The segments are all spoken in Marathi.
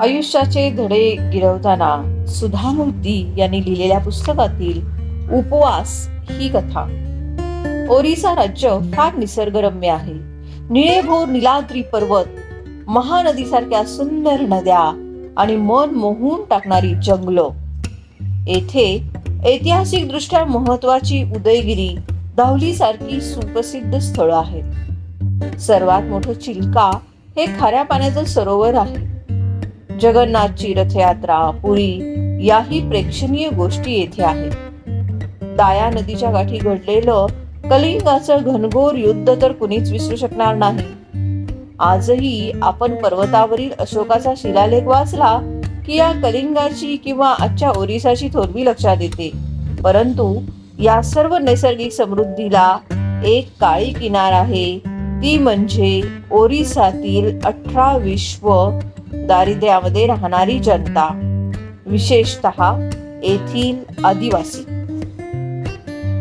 आयुष्याचे धडे गिरवताना सुधामूर्ती यांनी लिहिलेल्या पुस्तकातील उपवास ही कथा. ओरिसा राज्य फार निसर्गरम्य आहे. निळेभोर निलाद्री पर्वत महानदीसारख्या सुंदर नद्या आणि मन मोहून टाकणारी जंगलं. येथे ऐतिहासिक दृष्ट्या महत्वाची उदयगिरी धावली सारखी सुप्रसिद्ध स्थळं आहेत. सर्वात मोठं चिल्का हे खाऱ्या पाण्याचं सरोवर आहे. जगन्नाथची रथयात्रा पुरी याही प्रेक्षणीय गोष्टी येथे आहेत. दाया नदीच्या गाठी घडलेलं कलिंगाचं घनघोर युद्ध तर कुणीच विसरू शकणार नाही. आजही आपण पर्वतावरील अशोकाचा शिलालेख वाचला की या कलिंगाची किंवा आजच्या ओरिसाची थोरवी लक्षात येते. परंतु या सर्व नैसर्गिक समृद्धीला एक काळी किनार आहे. ती म्हणजे ओरिसातील अठरा विश्व दारिद्र्यामध्ये राहणारी जनता विशेषत येथील आदिवासी.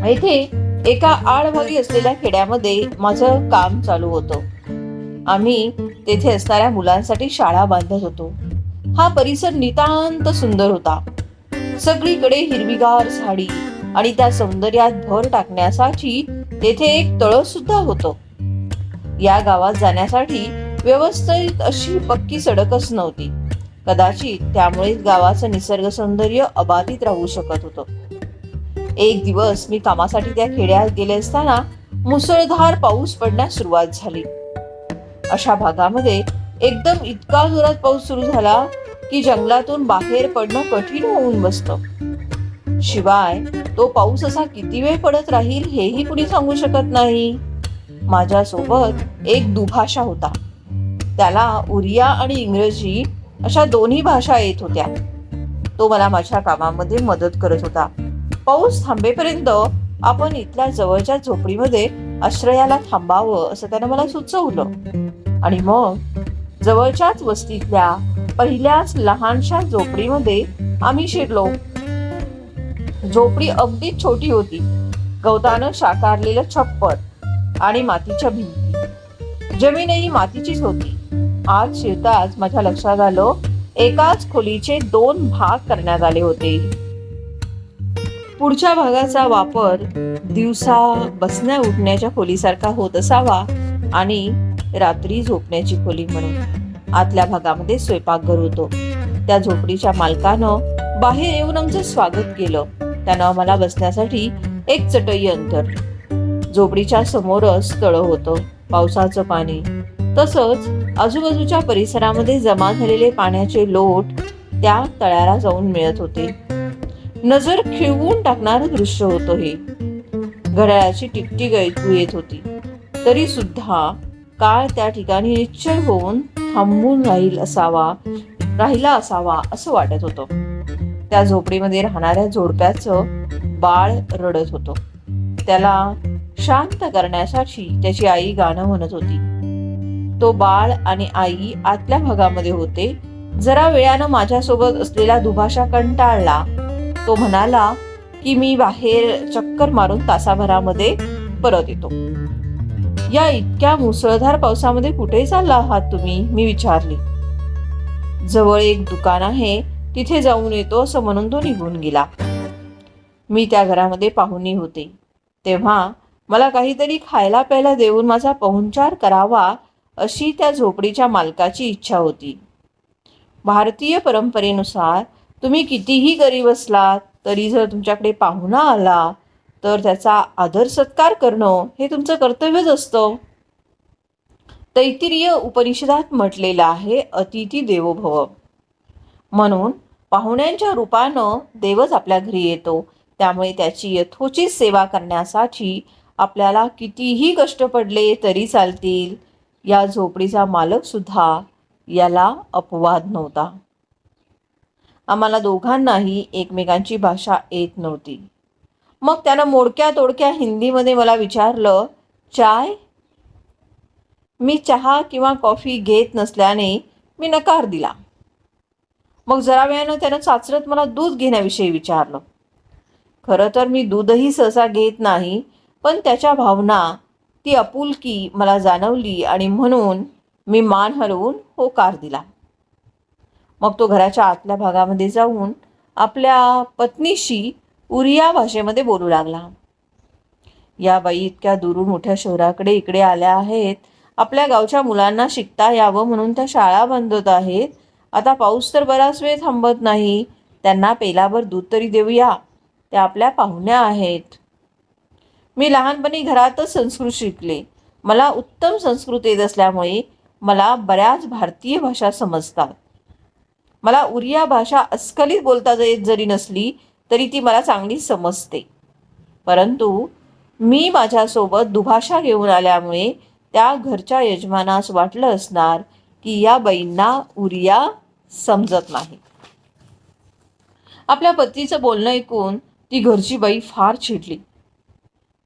येथे एका आडभागी असलेल्या खेड्यामध्ये माझं काम चालू होतं. आम्ही तेथे असणाऱ्या मुलांसाठी शाळा बांधत होतो. हा परिसर नितांत सुंदर होता. सगळीकडे हिरवीगार झाडी आणि त्या सौंदर्यात भर टाकण्यासाठी तेथे एक तळ सुद्धा होतं. या गावात जाण्यासाठी व्यवस्थित अशी पक्की सडकच नव्हती. कदाचित त्यामुळे गावाचं निसर्ग सौंदर्य अबाधित राहू शकत होतं. एक दिवस मी कामासाठी त्या खेड्यात गेले असताना मुसळधार पाऊस पडण्यास सुरुवात झाली. अशा भागामध्ये एकदम इतका जोरात पाऊस सुरू झाला की जंगलातून बाहेर पडणं कठीण होऊन बसतं. शिवाय तो पाऊस असा किती वेळ पडत राहील हेही कुणी सांगू शकत नाही. माझ्यासोबत एक दुभाषा होता. त्याला उरिया आणि इंग्रजी अशा दोन्ही भाषा येत होत्या. तो मला माझ्या कामामध्ये मदत करत होता. पाऊस थांबेपर्यंत आपण इथल्या जवळच्या झोपडीमध्ये आश्रयाला थांबावं असं त्यानं मला सुचवलं. आणि मग जवळच्याच वस्तीतल्या पहिल्याच लहानशा झोपडीमध्ये आम्ही शिरलो. झोपडी अगदी छोटी होती. गवतानं शाकारलेलं छप्पर आणि मातीच्या भिंती. जमीनही मातीचीच होती. आज शिरताच माझ्या लक्षात आलं एकाच खोलीचे दोन भाग करण्यात आले होते. पुढच्या भागाचा वापर दिवसा बसण्या उठण्याच्या खोलीसारखा होत असावा आणि रात्री झोपण्याची खोली म्हणून. आतल्या भागामध्ये स्वयंपाकघर होतो. त्या झोपडीच्या मालकानं बाहेर येऊन आमचं स्वागत केलं. त्यानं आम्हाला बसण्यासाठी एक चटई अंतर. झोपडीच्या समोरच तळ होतं. पावसाचं पाणी. तसंच आजूबाजूच्या परिसरामध्ये जमा झालेले पाण्याचे लोट त्या तळ्याला जाऊन मिळत होते. नजर खिळवून टाकणारं दृश्य होतं हे. घड्याळाची टिकटिक ऐकू येत होती. तरी सुद्धा काळ त्या ठिकाणी निश्चय होऊन थांबून राहील असावा राहिला असावा असं वाटत होतं. त्या झोपडीमध्ये राहणाऱ्या जोडप्याचं बाळ रडत होतं. त्याला शांत करण्यासाठी त्याची आई गाणं म्हणत होती. तो बाळ आणि आई आतल्या भागामध्ये होते. जरा वेळानं माझ्यासोबत असलेला दुभाषा कंटाळला. तो म्हणाला की मी बाहेर चक्कर मारून तासाभरामध्ये परत येतो. या इतक्या मुसळधार पावसामध्ये कुठे चालला आहात तुम्ही? मी विचारली. जवळ एक दुकान आहे. तिथे जाऊन येतो असं म्हणून तो निघून गेला. मी त्या घरामध्ये पाहुणी होते. तेव्हा मला काहीतरी खायला प्यायला देऊन माझा पाहुणचार करावा अशी त्या झोपडीच्या मालकाची इच्छा होती. भारतीय परंपरेनुसार तुम्ही कितीही गरीब असलात तरी जर तुमच्याकडे पाहुणा आला तर त्याचा आदर सत्कार करणं हे तुमचं कर्तव्यच असतं. तैतिरीय उपनिषदात म्हटलेलं आहे अतिथी देवो भव म्हणून पाहुण्यांच्या रूपानं देवच आपल्या घरी येतो. त्यामुळे त्याची यथोचित सेवा करण्यासाठी आपल्याला कितीही कष्ट पडले तरी चालतील. या झोपडीचा मालक सुद्धा याला अपवाद नव्हता. आम्हाला दोघांनाही एकमेकांची भाषा येत नव्हती. मग त्यानं मोडक्या तोडक्या हिंदीमध्ये मला विचारलं चाय? मी चहा किंवा कॉफी घेत नसल्याने मी नकार दिला. मग जरा वेळानं त्यानं चाचरत मला दूध घेण्याविषयी विचारलं. खरं तर मी दूधही सहसा घेत नाही पण त्याच्या भावना ती आपुलकी मला जाणवली आणि म्हणून मी मान हलवून होकार दिला. मग तो घराच्या आतल्या भागामध्ये जाऊन आपल्या पत्नीशी उरिया भाषेमध्ये बोलू लागला. या बाई इतक्या दुरून मोठ्या शहराकडे इकडे आल्या आहेत. आपल्या गावच्या मुलांना शिकता यावं म्हणून त्या शाळा बंद होत आहेत. आता पाऊस तर बराच वेळ थांबत नाही. त्यांना पेलाभर दूध तरी देऊया. त्या आपल्या पाहुण्या आहेत. मी लहानपणी घरातच संस्कृत शिकले. मला उत्तम संस्कृत येत असल्यामुळे मला बऱ्याच भारतीय भाषा समजतात. मला उरिया भाषा अस्खलित बोलता येत जरी नसली तरी ती मला चांगली समजते. परंतु मी माझ्यासोबत दुभाषा घेऊन आल्यामुळे त्या घरच्या यजमानास वाटलं असणार की या बाईंना उरिया समजत नाही. आपल्या पतीचं बोलणं ऐकून ती घरची बाई फार चिडली.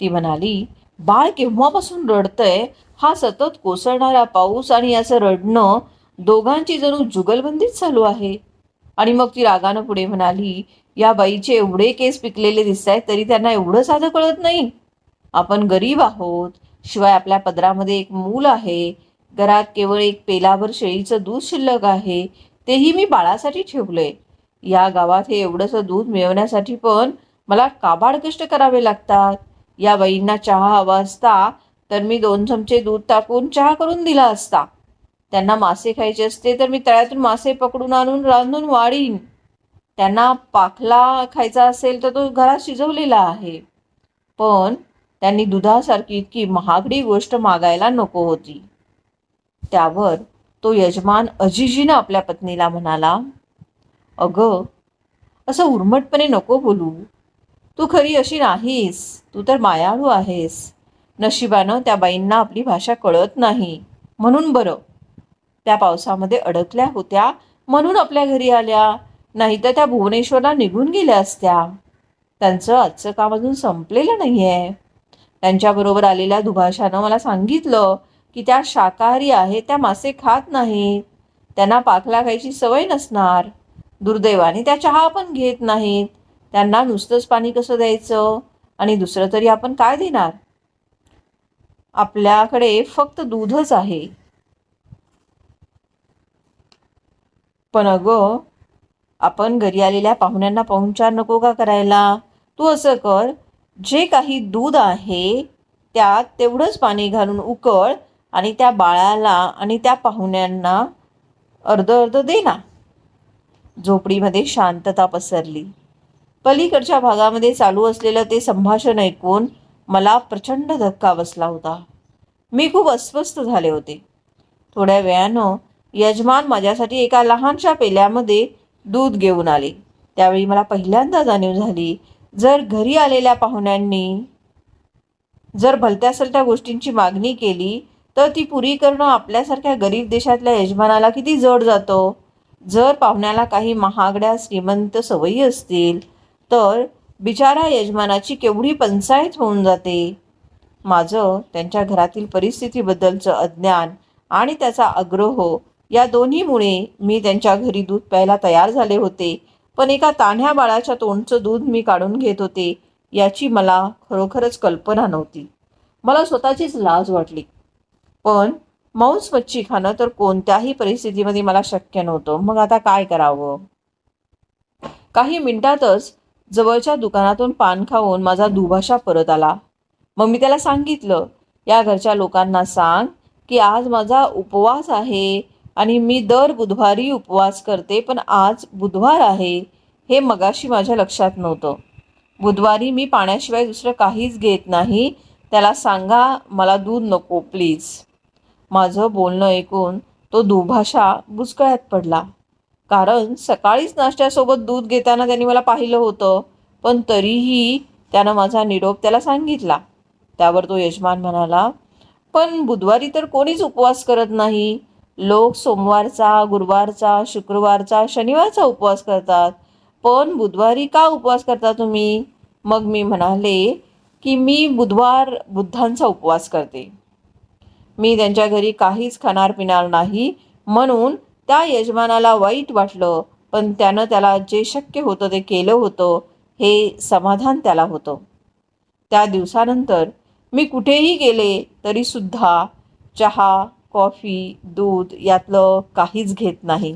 ती म्हणाली बाळ केव्हापासून रडतंय? हा सतत कोसळणारा पाऊस आणि याचं रडणं दोघांची जणू जुगलबंदीच चालू आहे. आणि मग ती रागानं पुढे म्हणाली या बाईचे एवढे केस पिकलेले दिसत आहेत तरी त्यांना एवढं साधं कळत नाही. आपण गरीब आहोत. शिवाय आपल्या पदरामध्ये एक मूल आहे. घरात केवळ एक पेलाभर शेळीचं दूध शिल्लक आहे. तेही मी बाळासाठी ठेवलंय. या गावात हे एवढंसं दूध मिळवण्यासाठी पण मला काबाड कष्ट करावे लागतात. या बाईंना चहा हवा असता तर मी दोन चमचे दूध टाकून चहा करून दिला असता. त्यांना मासे खायचे असते तर मी तळ्यातून मासे पकडून आणून रांधून वाढीन. त्यांना पाखला खायचा असेल तर तो घरात शिजवलेला आहे. पण त्यांनी दुधासारखी इतकी महागडी गोष्ट मागायला नको होती. त्यावर तो यजमान अजिजीनं आपल्या पत्नीला म्हणाला अगं असं उर्मटपणे नको बोलू. तू खरी अशी नाहीस. तू तर मायाळू आहेस. नशिबानं त्या बाईंना आपली भाषा कळत नाही. म्हणून बरं. त्या पावसामध्ये अडकल्या होत्या म्हणून आपल्या घरी आल्या. नाहीतर त्या भुवनेश्वरला निघून गेल्या असत्या. त्यांचं आजचं काम अजून संपलेलं नाही आहे त्यांच्याबरोबर आलेल्या दुभाषानं मला सांगितलं की त्या शाकाहारी आहेत त्या मासे खात नाहीत. त्यांना पाखला खायची सवय नसणार. दुर्दैवाने त्या चहा पण घेत नाहीत. त्यांना नुसतंच पाणी कसं द्यायचं? आणि दुसरं तरी आपण काय देणार? आपल्याकडे फक्त दूधच आहे. पण अगं आपण घरी आलेल्या पाहुण्यांना पाहुणचार नको का करायला? तू असं कर जे काही दूध आहे त्यात तेवढंच पाणी घालून उकळ आणि त्या बाळाला आणि त्या पाहुण्यांना अर्ध अर्ध दे ना. झोपडीमध्ये शांतता पसरली. पलीकडच्या भागामध्ये चालू असलेलं ते संभाषण ऐकून मला प्रचंड धक्का बसला होता. मी खूप अस्वस्थ झाले होते. थोड्या वेळानं यजमान माझ्यासाठी एका लहानशा पेल्यामध्ये दूध घेऊन आले. त्यावेळी मला पहिल्यांदा जाणीव झाली जर घरी आलेल्या पाहुण्यांनी जर भलत्या सलत्या गोष्टींची मागणी केली तर ती पुरी करणं आपल्यासारख्या गरीब देशातल्या यजमानाला किती जड जातं. जर पाहुण्याला काही महागड्या श्रीमंत सवयी असतील तर बिचारा यजमानाची केवढी पंचायत होऊन जाते. माझं त्यांच्या घरातील परिस्थितीबद्दलचं अज्ञान आणि त्याचा आग्रह या दोन्हीमुळे मी त्यांच्या घरी दूध प्यायला तयार झाले होते. पण एका तान्ह्या बाळाच्या तोंडचं दूध मी काढून घेत होते याची मला खरोखरच कल्पना नव्हती. मला स्वतःचीच लाज वाटली. पण मांस मच्छी खाणं तर कोणत्याही परिस्थितीमध्ये मला शक्य नव्हतं. मग आता काय करावं? काही मिनिटातच जवळच्या दुकानातून पान खाऊन माझा दुभाषा परत आला. मग मी त्याला सांगितलं या घरच्या लोकांना सांग की आज माझा उपवास आहे आणि मी दर बुधवारी उपवास करते पण आज बुधवार आहे. हे मगाशी माझ्या लक्षात नव्हतं. बुधवारी मी पाण्याशिवाय दुसरं काहीच घेत नाही. त्याला सांगा मला दूध नको प्लीज. माझं बोलणं ऐकून तो दुभाषा बुचकळ्यात पडला. कारण सकाळीच नाश्त्यासोबत दूध घेताना त्यांनी मला पाहिलं होतं पण तरीही त्यानं माझा निरोप त्याला सांगितला. त्यावर तो यजमान म्हणाला पण बुधवारी तर कोणीच उपवास करत नाही. लोक सोमवारचा गुरुवारचा शुक्रवारचा शनिवारचा उपवास करतात. पण बुधवारी का उपवास करता तुम्ही मग मी म्हणाले की मी बुधवार बुद्धांचा उपवास करते. मी त्यांच्या घरी काहीच खाणार पिणार नाही. म्हणून त्या यजमानाला वाईट वाटलं पण त्यानं त्याला जे शक्य होतं ते केलं होतं हे समाधान त्याला होतं. त्या दिवसानंतर मी कुठेही गेले तरीसुद्धा चहा कॉफी दूध यातलं काहीच घेत नाही.